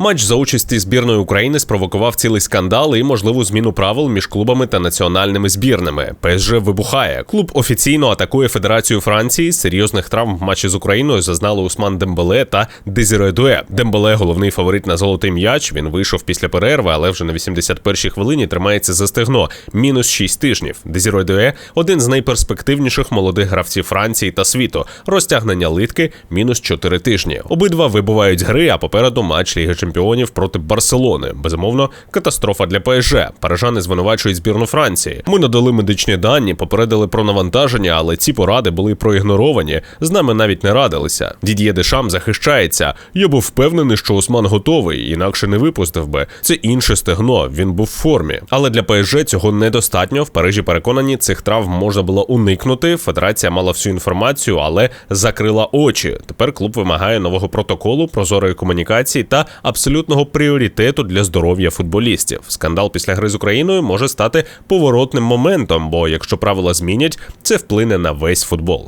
Матч за участі збірної України спровокував цілий скандал і можливу зміну правил між клубами та національними збірними. ПСЖ вибухає. Клуб офіційно атакує Федерацію Франції. Серйозних травм в матчі з Україною зазнали Усман Дембеле та Дезіре Дуе. Дембеле головний фаворит на золотий м'яч. Він вийшов після перерви, але вже на 81-й хвилині тримається за стегно. Мінус 6 тижнів. Дезіре Дуе один з найперспективніших молодих гравців Франції та світу. Розтягнення литки мінус 4 тижні. Обидва вибувають гри, а попереду матч Ліги Чемпіонів проти Барселони. Безумовно, катастрофа для ПСЖ. Парижани звинувачують збірну Франції. Ми надали медичні дані, попередили про навантаження, але ці поради були проігноровані. З нами навіть не радилися. Дід'є Дешам захищається. Я був впевнений, що Осман готовий, інакше не випустив би. Це інше стегно. Він був в формі. Але для ПСЖ цього недостатньо. В Парижі переконані, цих травм можна було уникнути. Федерація мала всю інформацію, але закрила очі. Тепер клуб вимагає нового протоколу, прозорої комунікації та абсолютного пріоритету для здоров'я футболістів. Скандал після гри з Україною може стати поворотним моментом, бо якщо правила змінять, це вплине на весь футбол.